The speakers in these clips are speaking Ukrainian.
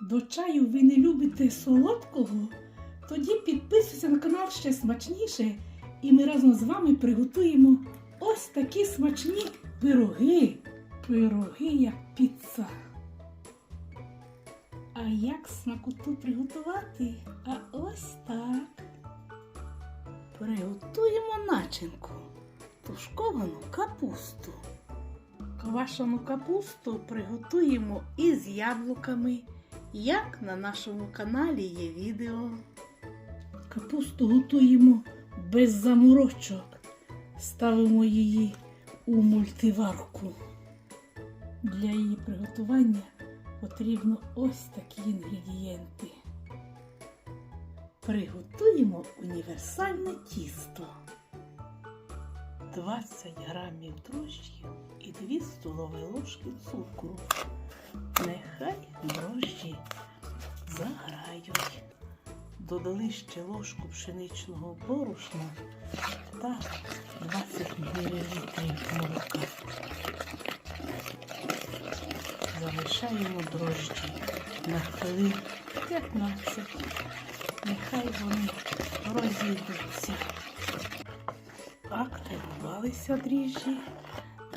до чаю ви не любите солодкого, тоді підписуйтесь на канал ще смачніше, і ми разом з вами приготуємо ось такі смачні пироги. Пироги як піца. А як смакоту приготувати? А ось так. Приготуємо начинку. Тушковану капусту. Квашену капусту приготуємо із яблуками, як на нашому каналі є відео. Капусту готуємо без заморочок. Ставимо її у мультиварку. Для її приготування потрібно ось такі інгредієнти. Приготуємо універсальне тісто. 20 грамів дрожжів і 2 столові ложки цукру. Нехай дрожжі заграють. Додали ще ложку пшеничного борошна та 20 мл молока. Залишаємо дрожжі на хвилин 15. Нехай вони розійдуться. Активувалися дріжджі,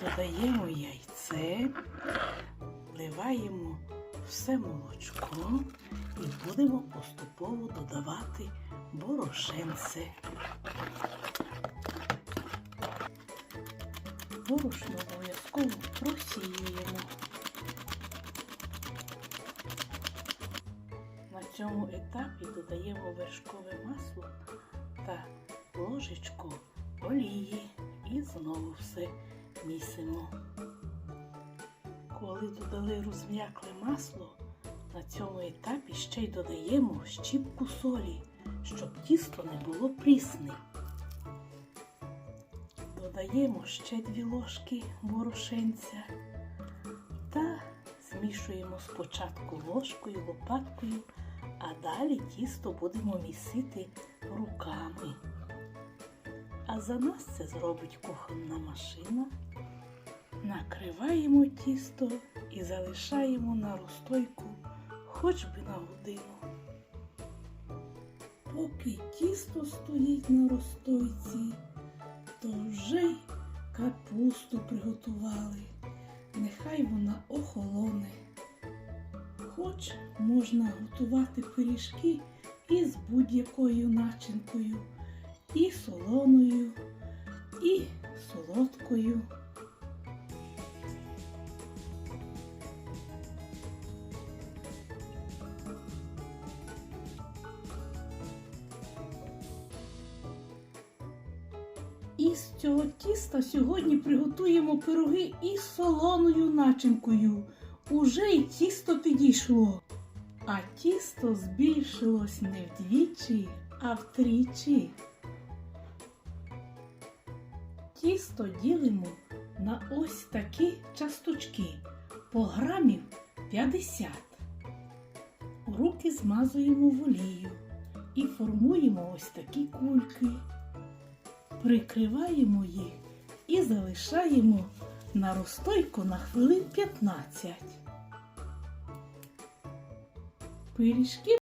додаємо яйце, вливаємо все молочко і будемо поступово додавати борошенце. Борошно обов'язково просіюємо. На цьому етапі додаємо вершкове масло та ложечку олії і знову все місимо. Коли додали розм'якле масло, на цьому етапі ще й додаємо щіпку солі, щоб тісто не було прісне. Додаємо ще дві ложки борошенця та змішуємо спочатку ложкою, лопаткою, а далі тісто будемо місити руками. А за нас це зробить кухонна машина. Накриваємо тісто і залишаємо на розстойку хоч би на годину. Поки тісто стоїть на розстойці, то вже й капусту приготували. Нехай вона охолоне. Хоч можна готувати пиріжки із будь-якою начинкою і солоною, і солодкою. Із цього тіста сьогодні приготуємо пироги із солоною начинкою. Уже й тісто підійшло. А тісто збільшилось не вдвічі, а втричі. Тісто ділимо на ось такі часточки по грамів 50. Руки змазуємо в олію і формуємо ось такі кульки. Прикриваємо їх і залишаємо на розстойку на хвилин 15. Пиріжки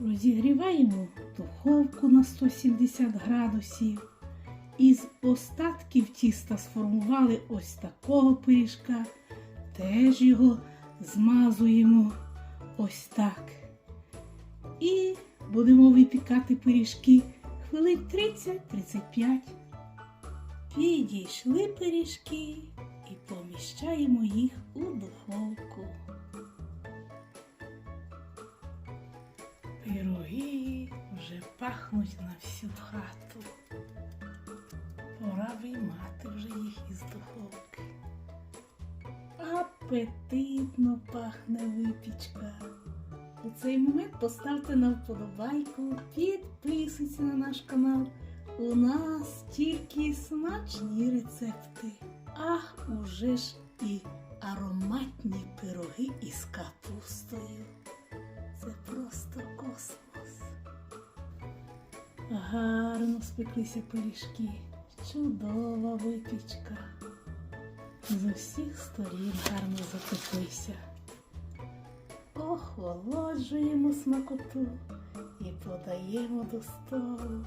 Розігріваємо духовку на 170 градусів. Із остатків тіста сформували ось такого пиріжка. Теж його змазуємо ось так. І будемо випікати пиріжки хвилин 30-35. Підійшли пиріжки і поміщаємо їх у духовку. Пироги вже пахнуть на всю хату. Пора виймати вже їх із духовки. Апетитно пахне випічка. У цей момент поставте на вподобайку, підписуйтесь на наш канал. У нас тільки смачні рецепти. Ах, уже ж і ароматні пироги із капустою. Це просто космос. Гарно спеклися пиріжки. Чудова випічка. З усіх сторін гарно запеклися. Охолоджуємо смакоту і подаємо до столу.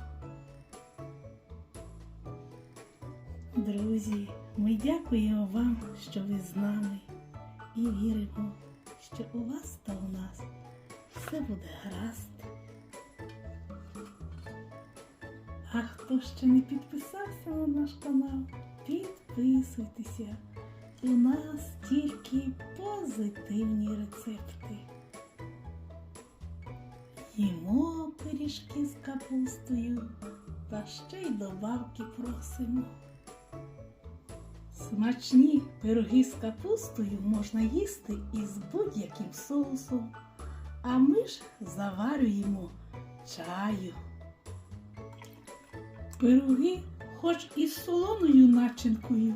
Друзі, ми дякуємо вам, що ви з нами і віримо, що у вас та у нас все буде гаразд. А хто ще не підписався на наш канал, підписуйтеся. У нас тільки позитивні рецепти. Їмо пиріжки з капустою та ще й добавки просимо. Смачні пироги з капустою можна їсти із будь-яким соусом, а ми ж заварюємо чаю. Пироги хоч із солоною начинкою,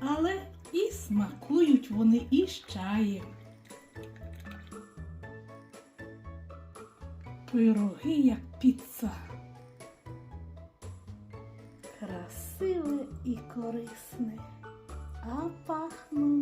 але і смакують вони із чаєм. Пироги як піца. Красиве і корисне, а тече.